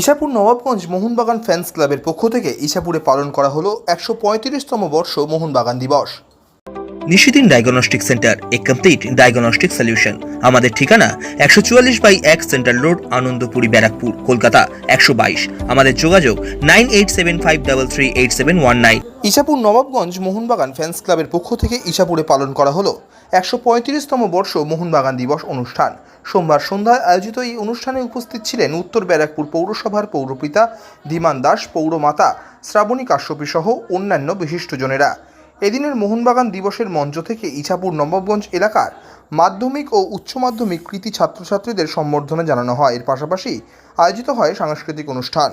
Isapur Nawabganj Mohun Bagan fans ক্লাবের পক্ষ থেকে ইশাপুরে পালন করা হলো একশো পঁয়ত্রিশতম বর্ষ মোহনবাগান দিবস। Nishidin diagnostic centre a complete diagnostic solution আমাদের ঠিকানা একশো চুয়াল্লিশ বাই এক সেন্ট্রাল রোড আনন্দপুরি, ব্যারাকপুর, কলকাতা, একশো বাইশ। আমাদের যোগাযোগ nine eight seven five double three eight seven one nine. Ichhapur Nawabganj Mohun Bagan fans ক্লাবের পক্ষ থেকে ইসাপুরে পালন করা হলো একশো পঁয়ত্রিশতম বর্ষ মোহনবাগান দিবস অনুষ্ঠান। সোমবার সন্ধ্যায় আয়োজিত এই অনুষ্ঠানে উপস্থিত ছিলেন উত্তর ব্যারাকপুর পৌরসভার পৌরপিতা ধীমান দাস, পৌরমাতা শ্রাবণী কাশ্যপী সহ অন্যান্য বিশিষ্টজনেরা এদিনের মোহনবাগান দিবসের মঞ্চ থেকে ইছাপুর নবাবগঞ্জ এলাকার মাধ্যমিক ও উচ্চ মাধ্যমিক কৃতি ছাত্রছাত্রীদের সম্বর্ধনা জানানো হয়। এর পাশাপাশি আয়োজিত হয় সাংস্কৃতিক অনুষ্ঠান।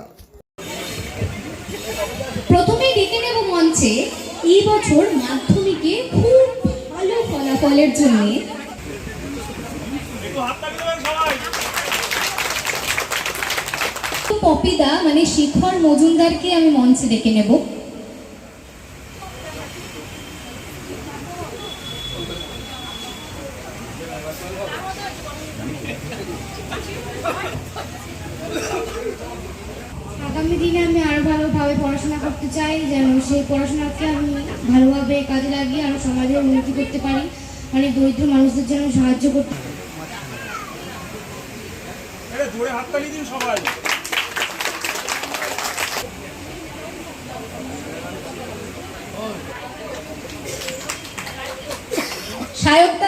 খুব পপিদা মানে শিখর মজুমদারকে আমি মঞ্চে ডেকে নেব। আগামী দিনে আমি আরও ভালোভাবে পড়াশোনা করতে চাই যেন সেই পড়াশোনাকে আমি ভালোভাবে কাজে লাগিয়ে আরও সমাজের উন্নতি করতে পারি অনেক দরিদ্র মানুষদের যেন সাহায্য করতে জোরে হাততালি দিন সবাই। জন্য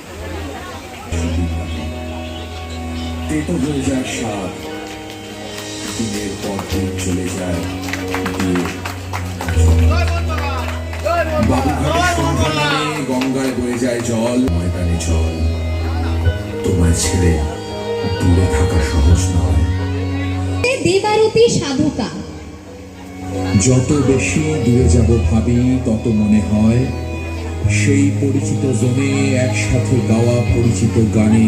হয়ে যায় স্বাদ দিনের পর দিন চলে যায় গঙ্গায় বয়ে যায় জল ময়দানে জল। তোমায় ছেড়ে দূরে থাকা সহজ নয়। দেবারতী সাধকা। যত বেশি দূরে যাব ভাবি তত মনে হয় সেই পরিচিত জমে একসাথে গাওয়া পরিচিত গানে